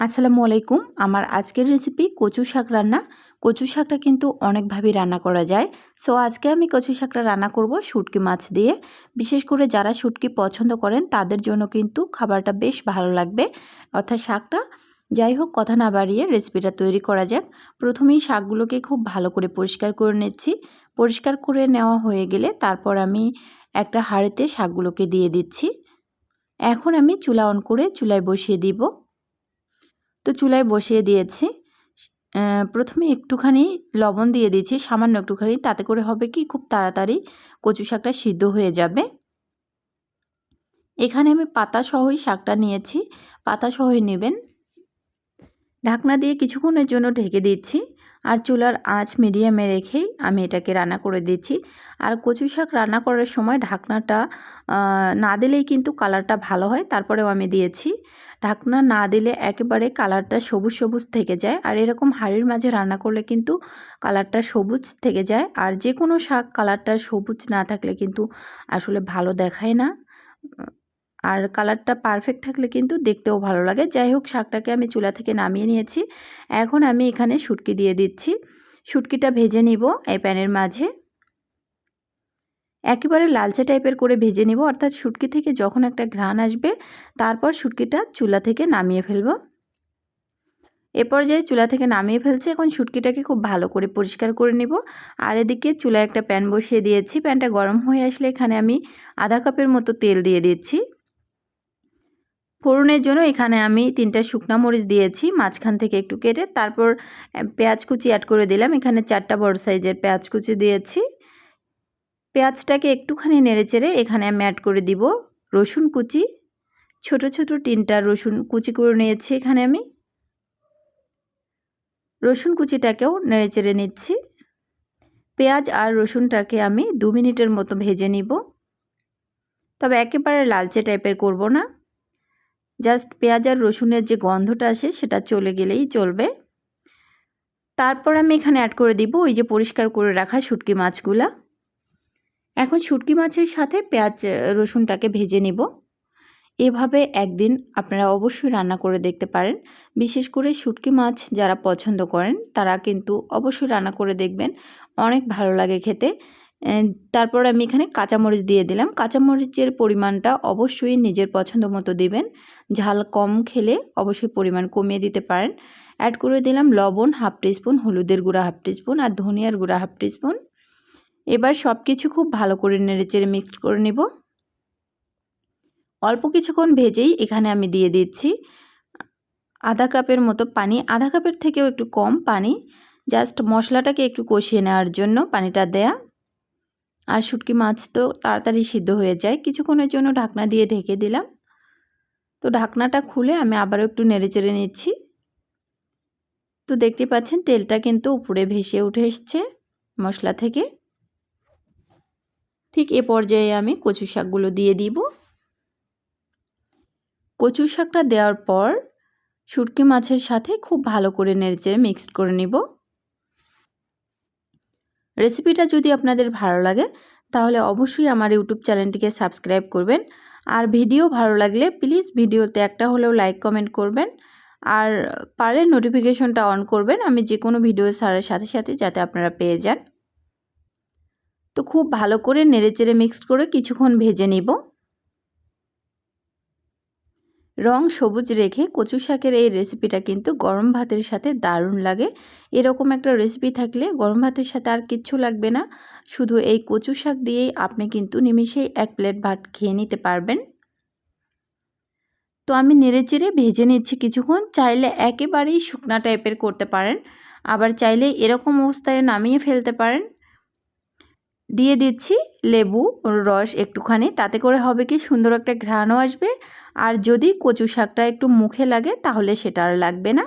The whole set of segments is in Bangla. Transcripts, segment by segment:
আসসালামু আলাইকুম। আমার আজকের রেসিপি কচু শাক রান্না। কচু শাকটা কিন্তু অনেকভাবেই রান্না করা যায়। সো আজকে আমি কচু শাকটা রান্না করব শুটকি মাছ দিয়ে। বিশেষ করে যারা শুটকি পছন্দ করেন, তাদের জন্য কিন্তু খাবারটা বেশ ভালো লাগবে। অর্থাৎ শাকটা, যাই হোক, কথা না বাড়িয়ে রেসিপিটা তৈরি করা যাক। প্রথমেই শাকগুলোকে খুব ভালো করে পরিষ্কার করে নিচ্ছি। পরিষ্কার করে নেওয়া হয়ে গেলে তারপর আমি একটা হাঁড়িতে শাকগুলোকে দিয়ে দিচ্ছি। এখন আমি চুলা অন করে চুলায় বসিয়ে দিব। তো চুলায় বসিয়ে দিয়েছি। প্রথমে একটুখানি লবণ দিয়ে দিয়েছি, সামান্য একটুখানি। তাতে করে হবে কি, খুব তাড়াতাড়ি কচু শাকটা সিদ্ধ হয়ে যাবে। এখানে আমি পাতা সহই শাকটা নিয়েছি। পাতা সহই নেবেন। ঢাকনা দিয়ে কিছুক্ষণের জন্য ঢেকে দিচ্ছি। আর চুলার আঁচ মিডিয়ামে রেখেই আমি এটাকে রান্না করে দিচ্ছি। আর কচু শাক রান্না করার সময় ঢাকনাটা না দিলেই কিন্তু কালারটা ভালো হয়। তারপরেও আমি দিয়েছি। ঢাকনা না দিলে একেবারে কালারটা সবুজ সবুজ থেকে যায়। আর এরকম হাঁড়ির মাঝে রান্না করলে কিন্তু কালারটা সবুজ থেকে যায়। আর যে কোনো শাক কালারটা সবুজ না থাকলে কিন্তু আসলে ভালো দেখায় না। আর কালারটা পারফেক্ট থাকলে কিন্তু দেখতেও ভালো লাগে। যাই হোক, শাকটাকে আমি চুলা থেকে নামিয়ে নিয়েছি। এখন আমি এখানে শুটকি দিয়ে দিচ্ছি। শুটকিটা ভেজে নিব এই প্যানের মাঝে। একেবারে লালচে টাইপের করে ভেজে নিব। অর্থাৎ শুটকি থেকে যখন একটা ঘ্রাণ আসবে, তারপর শুটকিটা চুলা থেকে নামিয়ে ফেলব। এ পর্যায়ে চুলা থেকে নামিয়ে ফেলছে। এখন শুটকিটাকে খুব ভালো করে পরিষ্কার করে নিব। আর এদিকে চুলায় একটা প্যান বসিয়ে দিয়েছি। প্যানটা গরম হয়ে আসলে এখানে আমি আধা কাপের মতো তেল দিয়ে দিচ্ছি। ফোড়নের জন্য এখানে আমি তিনটা শুকনা মরিচ দিয়েছি, মাঝখান থেকে একটু কেটে তারপর পেঁয়াজ কুচি অ্যাড করে দিলাম। এখানে চারটা বড় সাইজের পেঁয়াজ কুচি দিয়েছি। পেঁয়াজটাকে একটুখানি নেড়েচেড়ে এখানে আমি অ্যাড করে দিব রসুন কুচি। ছোট ছোট তিনটা রসুন কুচি করে নিয়েছি এখানে আমি। রসুন কুচিটাকেও নেড়ে নেড়েচেড়ে নিচ্ছি। পেঁয়াজ আর রসুনটাকে আমি দু মিনিটের মতো ভেজে নিব। তবে একেবারে লালচে টাইপের করব না। জাস্ট পেঁয়াজ আর রসুনের যে গন্ধটা আসে সেটা চলে গেলেই চলবে। তারপর আমি এখানে অ্যাড করে দিব ওই যে পরিষ্কার করে রাখা শুটকি মাছগুলা। এখন শুটকি মাছের সাথে পেঁয়াজ, রসুনটাকে ভেজে নিব। এভাবে একদিন আপনারা অবশ্যই রান্না করে দেখতে পারেন। বিশেষ করে শুটকি মাছ যারা পছন্দ করেন, তারা কিন্তু অবশ্যই রান্না করে দেখবেন। অনেক ভালো লাগে খেতে। তারপর আমি এখানে কাঁচামরিচ দিয়ে দিলাম। কাঁচামরিচের পরিমাণটা অবশ্যই নিজের পছন্দ মতো দিবেন। ঝাল কম খেলে অবশ্যই পরিমাণ কমিয়ে দিতে পারেন। অ্যাড করে দিলাম লবণ হাফ টিস্পুন, হলুদের গুঁড়া হাফ টিস্পুন আর ধনিয়ার গুঁড়া হাফ টিস্পুন। এবার সব কিছু খুব ভালো করে নেড়েচেড়ে মিক্সড করে নেব। অল্প কিছুক্ষণ ভেজেই এখানে আমি দিয়ে দিচ্ছি আধা কাপের মতো পানি। আধা কাপের থেকেও একটু কম পানি। জাস্ট মশলাটাকে একটু কষিয়ে নেওয়ার জন্য পানিটা দেয়া। আর শুটকি মাছ তো তাড়াতাড়ি সিদ্ধ হয়ে যায়। কিছুক্ষণের জন্য ঢাকনা দিয়ে ঢেকে দিলাম। তো ঢাকনাটা খুলে আমি আবারও একটু নেড়ে চেড়ে নিচ্ছি। তো দেখতে পাচ্ছেন তেলটা কিন্তু উপরে ভেসে উঠে এসছে মশলা থেকে। ঠিক এ পর্যায়ে আমি কচু শাকগুলো দিয়ে দিব। কচু শাকটা দেওয়ার পর শুটকি মাছের সাথে খুব ভালো করে নেড়েচেড়ে মিক্সড করে নিব। রেসিপিটা যদি আপনাদের ভালো লাগে, তাহলে অবশ্যই আমার ইউটিউব চ্যানেলটিকে সাবস্ক্রাইব করবেন। আর ভিডিও ভালো লাগলে প্লিজ ভিডিওতে একটা হলেও লাইক কমেন্ট করবেন। আর পারলে নোটিফিকেশনটা অন করবেন আমি যে কোনো ভিডিও ছাড়ার সাথে সাথে যাতে আপনারা পেয়ে যান। তো খুব ভালো করে নেড়েচেড়ে মিক্সড করে কিছুক্ষণ ভেজে নিব। রং সবুজ রেখে কচু শাকের এই রেসিপিটা কিন্তু গরম ভাতের সাথে দারুণ লাগে। এরকম একটা রেসিপি থাকলে গরম ভাতের সাথে আর কিচ্ছু লাগবে না। শুধু এই কচু শাক দিয়েই আপনি কিন্তু নিমিষেই এক প্লেট ভাত খেয়ে নিতে পারবেন। তো আমি নেড়েচেড়ে ভেজে নিচ্ছি কিছুক্ষণ। চাইলে একেবারেই শুকনা টাইপের করতে পারেন। আবার চাইলে এরকম অবস্থায় নামিয়ে ফেলতে পারেন। দিয়ে দিচ্ছি লেবু, রস একটুখানি। তাতে করে হবে কি সুন্দর একটা ঘ্রাণও আসবে। আর যদি কচু শাকটা একটু মুখে লাগে তাহলে সেটা আর লাগবে না।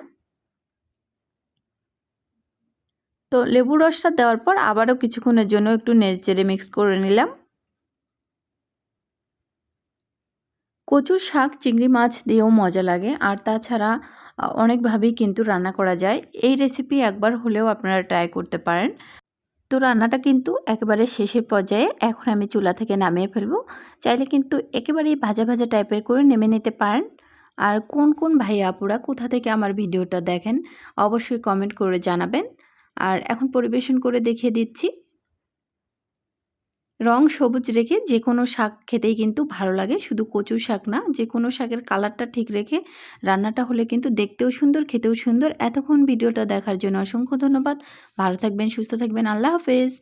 তো লেবু রসটা দেওয়ার পর আবারও কিছুক্ষণের জন্য একটু নেড়েচেড়ে মিক্স করে নিলাম। কচুর শাক, চিংড়ি মাছ দিয়েও মজা লাগে। আর তাছাড়া অনেকভাবেই কিন্তু রান্না করা যায়। এই রেসিপি একবার হলেও আপনারা ট্রাই করতে পারেন। তো রান্নাটা কিন্তু একেবারে শেষের পর্যায়ে এখন আমি চুলা থেকে নামিয়ে ফেলব। চাইলে কিন্তু একেবারেই ভাজা ভাজা টাইপের করে নেমে নিতে পারেন। আর কোন কোন ভাই আপুরা কোথা থেকে আমার ভিডিওটা দেখেন, অবশ্যই কমেন্ট করে জানাবেন। আর এখন পরিবেশন করে দেখিয়ে দিচ্ছি। রং সবুজ রেখে যে কোনো শাক খেতেই কিন্তু ভালো লাগে। শুধু কচু শাক না যে কোনো শাকের কালারটা ঠিক রেখে রান্নাটা হলে কিন্তু দেখতেও সুন্দর, খেতেও সুন্দর। এতক্ষণ ভিডিওটা দেখার জন্য অসংখ্য ধন্যবাদ। ভালো থাকবেন, সুস্থ থাকবেন। আল্লাহ হাফেজ।